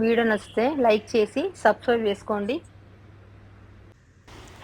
Video నచ్చితే like చేసి subscribe చేసుకోండి.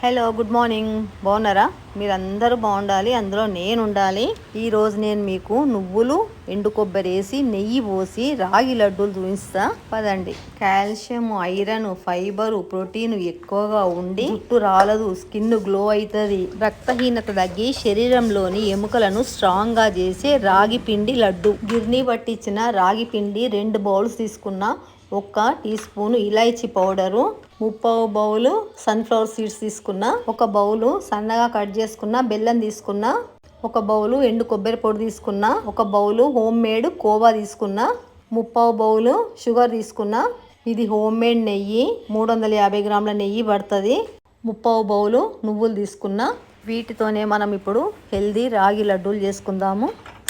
హలో గుడ్ మార్నింగ్ బాగున్నారా? మీరందరూ బాగుండాలి అందులో నేను ఉండాలి ఈరోజు నేను మీకు నువ్వులు ఎండు కొబ్బరి వేసి నెయ్యి పోసి రాగి లడ్డూలు చూపిస్తా. పదండి. కాల్షియం ఐరన్ ఫైబర్ ప్రోటీన్ ఎక్కువగా ఉండి జుట్టు రాలదు స్కిన్ గ్లో అవుతుంది రక్తహీనత తగ్గి శరీరంలోని ఎముకలను స్ట్రాంగ్గా చేసే రాగి పిండి లడ్డు. గిర్నీ పట్టించిన రాగి పిండి రెండు బౌల్స్ తీసుకున్నా. ఒక టీ స్పూన్ ఇలాచీ పౌడరు ముప్పావు బౌలు సన్ఫ్లవర్ సీడ్స్ తీసుకున్న ఒక బౌలు సన్నగా కట్ చేసుకున్న బెల్లం తీసుకున్న ఒక బౌలు ఎండు కొబ్బరి పొడి తీసుకున్న ఒక బౌలు హోమ్ మేడ్ కోవా తీసుకున్న ముప్పావు బౌలు షుగర్ తీసుకున్న. ఇది హోమ్ మేడ్ నెయ్యి మూడు వందల యాభై గ్రాముల నెయ్యి పడుతుంది. ముప్పావు బౌలు నువ్వులు తీసుకున్న. వీటితోనే మనం ఇప్పుడు హెల్దీ రాగి లడ్డూలు చేసుకుందాము.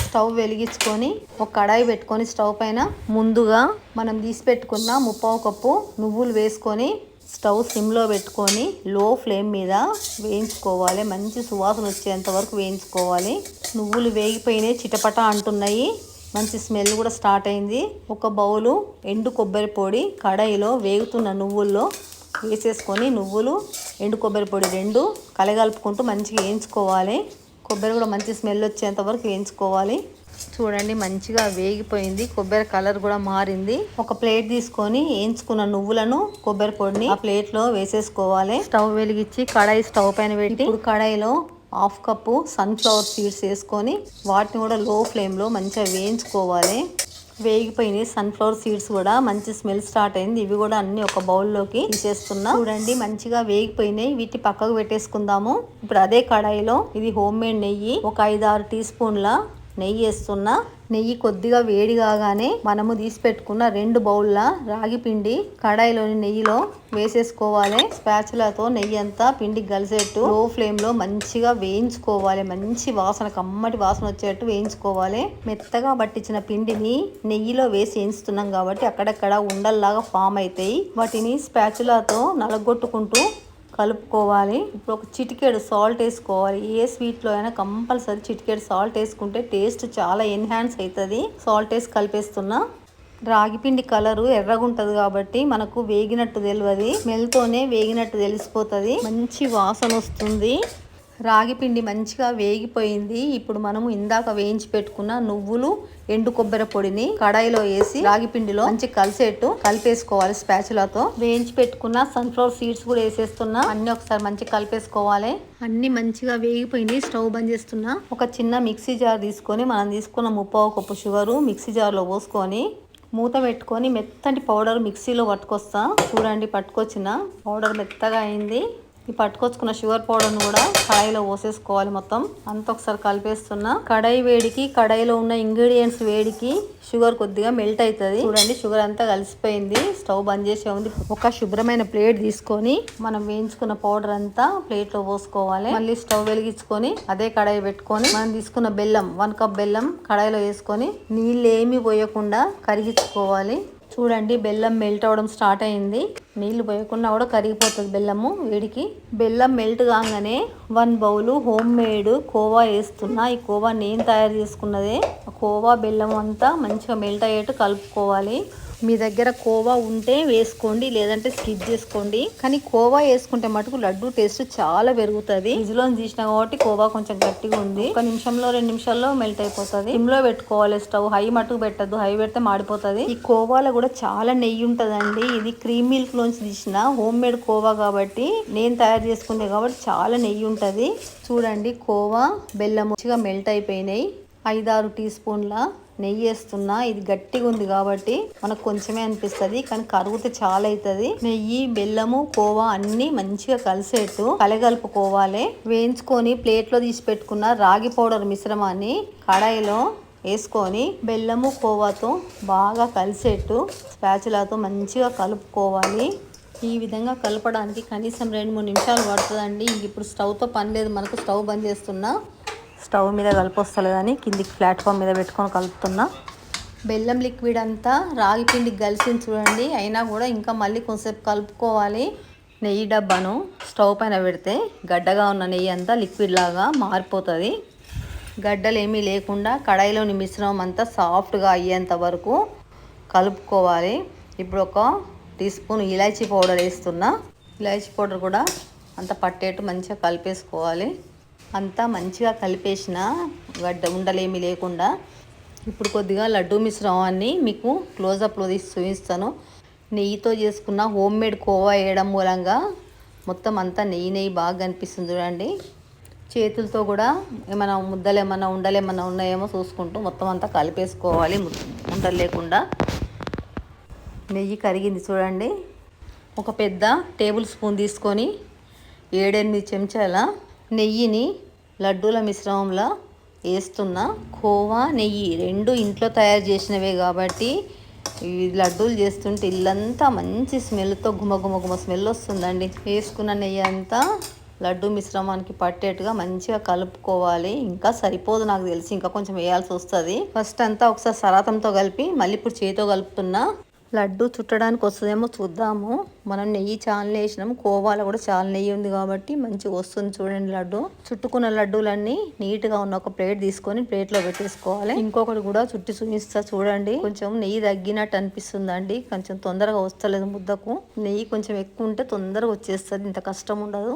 స్టవ్ వెలిగించుకొని ఒక కడాయి పెట్టుకొని స్టవ్ పైన ముందుగా మనం తీసి పెట్టుకున్న ముప్పావు కప్పు నువ్వులు వేసుకొని స్టవ్ సిమ్లో పెట్టుకొని లో ఫ్లేమ్ మీద వేయించుకోవాలి. మంచి సువాసన వచ్చేంత వరకు వేయించుకోవాలి. నువ్వులు వేగిపోయినాయి చిటపట అంటున్నాయి. మంచి స్మెల్ కూడా స్టార్ట్ అయింది. ఒక బౌలు ఎండు కొబ్బరి పొడి కడాయిలో వేగుతున్న నువ్వుల్లో వేసేసుకొని నువ్వులు ఎండు కొబ్బరి పొడి రెండు కలగలుపుకుంటూ మంచిగా వేయించుకోవాలి. కొబ్బరి కూడా మంచి స్మెల్ వచ్చేంత వరకు వేయించుకోవాలి. చూడండి మంచిగా వేగిపోయింది. కొబ్బరి కలర్ కూడా మారింది. ఒక ప్లేట్ తీసుకొని వేయించుకున్న నువ్వులను కొబ్బరి పొడిని ఆ ప్లేట్లో వేసేసుకోవాలి. స్టవ్ వెలిగించి కడాయి స్టవ్ పైన పెట్టి ఇప్పుడు కడాయిలో హాఫ్ కప్పు సన్ఫ్లవర్ సీడ్స్ వేసుకొని వాటిని కూడా లో ఫ్లేమ్లో మంచిగా వేయించుకోవాలి. వేగిపోయినాయి. సన్ఫ్లవర్ సీడ్స్ కూడా మంచి స్మెల్ స్టార్ట్ అయింది. ఇవి కూడా అన్ని ఒక బౌల్లోకి తీసేస్తున్నా. చూడండి మంచిగా వేగిపోయినాయి. వీటి పక్కకు పెట్టేసుకుందాము. ఇప్పుడు అదే కడాయిలో ఇది హోమ్ మేడ్ నెయ్యి. ఒక ఐదు ఆరు టీ స్పూన్ల నెయ్యి వేస్తున్నా నెయ్యి కొద్దిగా వేడి కాగానే మనము తీసి పెట్టుకున్న రెండు బౌళ్ళ రాగి పిండి కడాయిలోని నెయ్యిలో వేసేసుకోవాలి. స్పాచులతో నెయ్యి అంతా పిండికి కలిసేట్టు లో ఫ్లేమ్లో మంచిగా వేయించుకోవాలి. మంచి వాసన కమ్మటి వాసన వచ్చేట్టు వేయించుకోవాలి. మెత్తగా పట్టించిన పిండిని నెయ్యిలో వేసి వేయిస్తున్నాం కాబట్టి అక్కడక్కడ ఉండల్లాగా ఫామ్ అవుతాయి వాటిని స్పాచులతో నలగొట్టుకుంటూ కలుపుకోవాలి. ఇప్పుడు ఒక చిటికేడు సాల్ట్ వేసుకోవాలి. ఏ స్వీట్లో అయినా కంపల్సరీ చిటికేడు సాల్ట్ వేసుకుంటే టేస్ట్ చాలా ఎన్హాన్స్ అవుతుంది. సాల్ట్ వేసి కలిపేస్తున్నా. రాగిపిండి కలరు ఎర్రగుంటది కాబట్టి మనకు వేగినట్టు తెలియదు స్మెల్తోనే వేగినట్టు తెలిసిపోతుంది. మంచి వాసన వస్తుంది. రాగి పిండి మంచిగా వేగిపోయింది. ఇప్పుడు మనము ఇందాక వేయించి పెట్టుకున్న నువ్వులు ఎండు కొబ్బరి పొడిని కడాయిలో వేసి రాగి పిండిలో మంచి కలిసేట్టు కలిపేసుకోవాలి స్పాచులతో. వేయించి పెట్టుకున్న సన్ఫ్లవర్ సీడ్స్ కూడా వేసేస్తున్నా. అన్ని ఒకసారి మంచిగా కలిపేసుకోవాలి. అన్ని మంచిగా వేగిపోయింది స్టవ్ బంద్ చేస్తున్నా. ఒక చిన్న మిక్సీ జార్ తీసుకొని మనం తీసుకున్న ముప్పావు కప్పు షుగరు మిక్సీ జార్లో పోసుకొని మూత పెట్టుకొని మెత్తటి పౌడర్ మిక్సీలో పట్టుకొస్తా. చూడండి పట్టుకొచ్చిన. పౌడర్ మెత్తగా అయింది. ఈ పట్టుకొచ్చుకున్న షుగర్ పౌడర్ను కూడా కడాయిలో పోసేసుకోవాలి మొత్తం. అంతా ఒకసారి కలిపేస్తున్నా కడాయి వేడికి కడాయిలో ఉన్న ఇంగ్రీడియంట్స్ వేడికి షుగర్ కొద్దిగా మెల్ట్ అవుతుంది. చూడండి షుగర్ అంతా కలిసిపోయింది. స్టవ్ బంద్ చేసే ఉంది ఒక శుభ్రమైన ప్లేట్ తీసుకొని మనం వేయించుకున్న పౌడర్ అంతా ప్లేట్లో పోసుకోవాలి. మళ్ళీ స్టవ్ వెలిగించుకొని అదే కడాయి పెట్టుకొని మనం తీసుకున్న బెల్లం వన్ కప్ బెల్లం కడాయిలో వేసుకొని నీళ్ళు ఏమి పోయకుండా కరిగించుకోవాలి. చూడండి బెల్లం మెల్ట్ అవ్వడం స్టార్ట్ అయింది. నీళ్ళు పోయకుండా కూడా కరిగిపోతుంది బెల్లము వీడికి. బెల్లం మెల్ట్ కాగానే వన్ బౌలు హోమ్ మేడ్ కోవా వేస్తున్నా. ఈ కోవా నేను తయారు చేసుకున్నదే. కోవా బెల్లం అంతా మంచిగా మెల్ట్ అయ్యేట్టు కలుపుకోవాలి. మీ దగ్గర కోవా ఉంటే వేసుకోండి లేదంటే స్కిప్ చేసుకోండి. కానీ కోవా వేసుకుంటే మటుకు లడ్డు టేస్ట్ చాలా పెరుగుతుంది. ఇదిలో తీసిన కాబట్టి కోవా కొంచెం గట్టిగా ఉంది. ఒక నిమిషంలో రెండు నిమిషాల్లో మెల్ట్ అయిపోతుంది. సిమ్లో పెట్టుకోవాలి స్టవ్ హై మటుకు పెట్టద్దు. హై పెడితే మాడిపోతుంది. ఈ కోవాలో కూడా చాలా నెయ్యి ఉంటుందండి. ఇది క్రీమ్ మిల్క్ లోంచి తీసిన హోమ్ మేడ్ కోవా కాబట్టి నేను తయారు చేసుకుందే కాబట్టి చాలా నెయ్యి ఉంటుంది. చూడండి కోవా బెల్లం మంచిగా మెల్ట్ అయిపోయినాయి. ఐదారు టీ స్పూన్ల నెయ్యి వేస్తున్నా ఇది గట్టిగా ఉంది కాబట్టి మనకు కొంచెమే అనిపిస్తుంది కానీ కరుగుతే చాలా అవుతుంది నెయ్యి బెల్లము కోవా అన్ని మంచిగా కలిసేట్టు కలగలుపుకోవాలి. వేయించుకొని ప్లేట్లో తీసి పెట్టుకున్న రాగి పౌడర్ మిశ్రమాన్ని కడాయిలో వేసుకొని బెల్లము కోవాతో బాగా కలిసేట్టు స్పాచులాతో మంచిగా కలుపుకోవాలి. ఈ విధంగా కలపడానికి కనీసం రెండు మూడు నిమిషాలు పడుతుందండి. ఇంక ఇప్పుడు స్టవ్తో పని లేదు మనకు స్టవ్ బంద్ చేస్తున్నా. స్టవ్ మీద కలిపొస్తలేదని కిందికి ప్లాట్ఫామ్ మీద పెట్టుకొని కలుపుతున్నా. బెల్లం లిక్విడ్ అంతా రాగి పిండికి కలిసింది చూడండి. అయినా కూడా ఇంకా మళ్ళీ కొంచెంసేపు కలుపుకోవాలి. నెయ్యి డబ్బాను స్టవ్ పైన పెడితే గడ్డగా ఉన్న నెయ్యి అంతా లిక్విడ్ లాగా మారిపోతుంది. గడ్డలు ఏమీ లేకుండా కడాయిలోని మిశ్రమం అంతా సాఫ్ట్గా అయ్యేంత వరకు కలుపుకోవాలి. ఇప్పుడు ఒక టీ స్పూన్ ఇలాచీ పౌడర్ వేస్తున్నా. ఇలాచీ పౌడర్ కూడా అంత పట్టేట్టు మంచిగా కలిపేసుకోవాలి. అంతా మంచిగా కలిపేసిన గడ్డ ఉండలేమి లేకుండా ఇప్పుడు కొద్దిగా లడ్డూ మిశ్రమాన్ని మీకు క్లోజప్లో తీసి చూపిస్తాను. నెయ్యితో చేసుకున్న హోమ్ మేడ్ కోవా వేయడం మూలంగా మొత్తం అంతా నెయ్యి నెయ్యి బాగా కనిపిస్తుంది చూడండి. చేతులతో కూడా ఏమైనా ముద్దలు ఏమైనా ఉండలు ఏమైనా ఉన్నాయేమో చూసుకుంటూ మొత్తం అంతా కలిపేసుకోవాలి. ఉండలు లేకుండా. నెయ్యి కరిగింది చూడండి. ఒక పెద్ద టేబుల్ స్పూన్ తీసుకొని ఏడెనిమిది చెంచాల నెయ్యిని లడ్డూల మిశ్రమంలో వేస్తున్న కోవా నెయ్యి. రెండు ఇంట్లో తయారు చేసినవే కాబట్టి ఈ లడ్డూలు చేస్తుంటే ఇల్లంతా మంచి స్మెల్తో ఘుమఘుమఘుమ గుమ స్మెల్ వస్తుందండి. వేసుకున్న నెయ్యి అంతా లడ్డు మిశ్రమానికి పట్టేట్టుగా మంచిగా కలుపుకోవాలి. ఇంకా సరిపోదు నాకు తెలిసి ఇంకా కొంచెం వేయాల్సి వస్తుంది. ఫస్ట్ అంతా ఒకసారి సరాతంతో కలిపి మళ్ళీ ఇప్పుడు చేతితో కలుపుతున్నా. లడ్డు చుట్టడానికి వస్తుందేమో చూద్దాము. మనం నెయ్యి చాలా వేసినాము కోవాలో కూడా చాలా నెయ్యి ఉంది కాబట్టి మంచిగా వస్తుంది చూడండి లడ్డు. చుట్టుకున్న లడ్డూలన్నీ నీట్గా ఉన్న ఒక ప్లేట్ తీసుకొని ప్లేట్లో పెట్టేసుకోవాలి. ఇంకొకటి కూడా చుట్టి చూపిస్తా చూడండి. కొంచెం నెయ్యి తగ్గినట్టు అనిపిస్తుందండి. కొంచెం తొందరగా వస్తలేదు ముద్దకు. నెయ్యి కొంచెం ఎక్కువ ఉంటే తొందరగా వచ్చేస్తుంది. ఇంత కష్టం ఉండదు.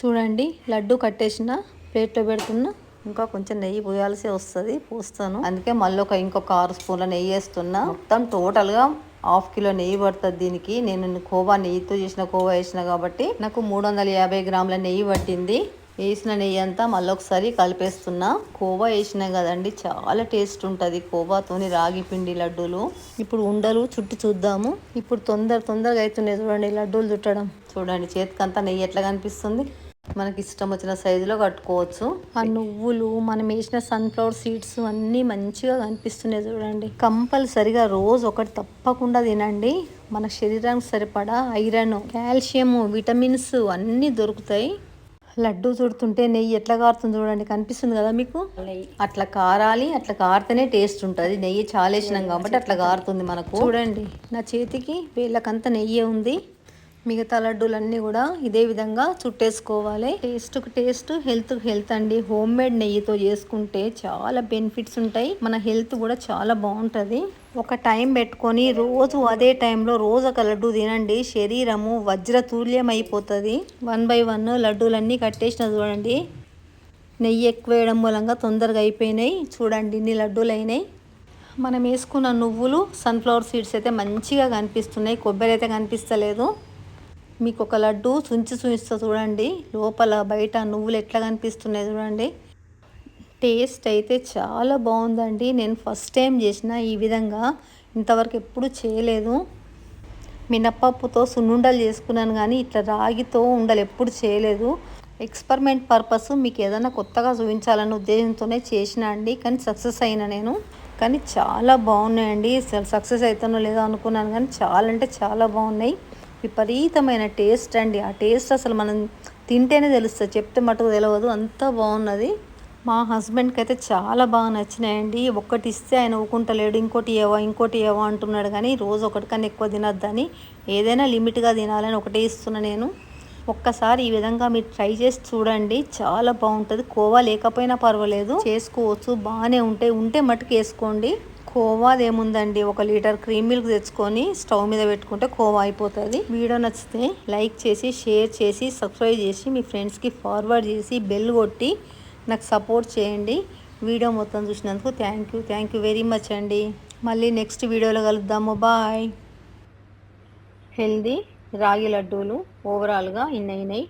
చూడండి లడ్డు కట్టేసిన ప్లేట్లో పెడుతున్నా ఇంకా కొంచెం నెయ్యి పోయాల్సి వస్తుంది. పోస్తాను. అందుకే మళ్ళీ ఒక ఇంకొక ఆరు స్పూన్ల నెయ్యి వేస్తున్నా. మొత్తం టోటల్గా హాఫ్ కిలో నెయ్యి పడుతుంది దీనికి. నేను కోవా నెయ్యితో చేసిన కోవా వేసిన కాబట్టి నాకు మూడు వందల యాభై గ్రాముల నెయ్యి పట్టింది. వేసిన నెయ్యి అంతా మళ్ళీ ఒకసారి కలిపేస్తున్నా. కోవా వేసినా కదండి చాలా టేస్ట్ ఉంటుంది కోవాతోని రాగి పిండి లడ్డూలు. ఇప్పుడు ఉండలు చుట్టి చూద్దాము. ఇప్పుడు తొందర తొందరగా అవుతున్నాయి చూడండి లడ్డూలు చుట్టడం. చూడండి చేతికంతా నెయ్యి ఎట్లా కనిపిస్తుంది? మనకి ఇష్టం వచ్చిన సైజులో కట్టుకోవచ్చు. ఆ నువ్వులు మనం వేసిన సన్ఫ్లవర్ సీడ్స్ అన్నీ మంచిగా కనిపిస్తున్నాయి చూడండి. కంపల్సరిగా రోజు ఒకటి తప్పకుండా తినండి. మన శరీరానికి సరిపడా ఐరన్ కాల్షియం విటమిన్స్ అన్నీ దొరుకుతాయి. లడ్డు చుడుతుంటే నెయ్యి ఎట్లా కారుతుంది చూడండి. కనిపిస్తుంది కదా మీకు? అట్లా కారాలి అట్లా కారితేనే టేస్ట్ ఉంటుంది. నెయ్యి చాలేసినాం కాబట్టి అట్లా కారుతుంది మనకు. చూడండి. నా చేతికి వీళ్ళకంత నెయ్యి ఉంది. మిగతా లడ్డూలన్నీ కూడా ఇదే విధంగా చుట్టేసుకోవాలి. టేస్ట్కి టేస్ట్ హెల్త్కి హెల్త్ అండి. హోమ్ మేడ్ నెయ్యితో చేసుకుంటే చాలా బెనిఫిట్స్ ఉంటాయి. మన హెల్త్ కూడా చాలా బాగుంటుంది. ఒక టైం పెట్టుకొని రోజు అదే టైంలో రోజు ఒక లడ్డు తినండి. శరీరము వజ్రతూల్యం అయిపోతుంది వన్ బై వన్ లడ్డూలన్నీ కట్టేసిన చూడండి. నెయ్యి ఎక్కువ వేయడం మూలంగా తొందరగా అయిపోయినాయి. చూడండి ఇన్ని లడ్డూలు అయినాయి మనం వేసుకున్న నువ్వులు సన్ఫ్లవర్ సీడ్స్ అయితే మంచిగా కనిపిస్తున్నాయి. కొబ్బరి అయితే కనిపిస్తలేదు. మీకు ఒక లడ్డు సుంచి చూపిస్తా చూడండి. లోపల బయట నువ్వులు ఎట్లా కనిపిస్తున్నాయి చూడండి. టేస్ట్ అయితే చాలా బాగుందండి. నేను ఫస్ట్ టైం చేసిన ఈ విధంగా. ఇంతవరకు ఎప్పుడు చేయలేదు. మినప్పప్పుతో సున్నుండలు చేసుకున్నాను కానీ ఇట్లా రాగితో ఉండలు ఎప్పుడు చేయలేదు. ఎక్స్పెరిమెంట్ పర్పస్ మీకు ఏదైనా కొత్తగా చూపించాలన్న ఉద్దేశంతోనే చేసిన అండి. కానీ సక్సెస్ అయిన నేను. కానీ చాలా బాగున్నాయండి. సక్సెస్ అవుతానో లేదో అనుకున్నాను కానీ చాలా అంటే చాలా బాగున్నాయి. విపరీతమైన టేస్ట్ అండి. ఆ టేస్ట్ అసలు మనం తింటేనే తెలుస్తుంది. చెప్తే మటుకు తెలియదు అంత బాగున్నది. మా హస్బెండ్కి అయితే చాలా బాగా నచ్చినాయండి. ఒక్కటి ఇస్తే ఆయన ఊకుంటలేడు. ఇంకోటి ఏవో ఇంకోటి ఏవో అంటున్నాడు కానీ రోజు ఒకటికన్నా ఎక్కువ తినొద్దని ఏదైనా లిమిట్గా తినాలని ఒకటే ఇస్తున్నా నేను. ఒక్కసారి ఈ విధంగా మీరు ట్రై చేసి చూడండి. చాలా బాగుంటుంది. కోవా లేకపోయినా పర్వాలేదు. చేసుకోవచ్చు. బాగానే ఉంటాయి. ఉంటే మటుకు వేసుకోండి. కోవాది ఏముందండి? ఒక లీటర్ క్రీమ్ మిల్క్ తెచ్చుకొని స్టవ్ మీద పెట్టుకుంటే కోవా అయిపోతుంది. వీడియో నచ్చితే లైక్ చేసి షేర్ చేసి సబ్స్క్రైబ్ చేసి మీ ఫ్రెండ్స్కి ఫార్వర్డ్ చేసి బెల్ కొట్టి నాకు సపోర్ట్ చేయండి. వీడియో మొత్తం చూసినందుకు thank you. Thank you very much అండి. మళ్ళీ నెక్స్ట్ వీడియోలో కలుద్దాము. బాయ్. హెల్దీ రాగి లడ్డూలు ఓవరాల్గా ఇన్నైనాయి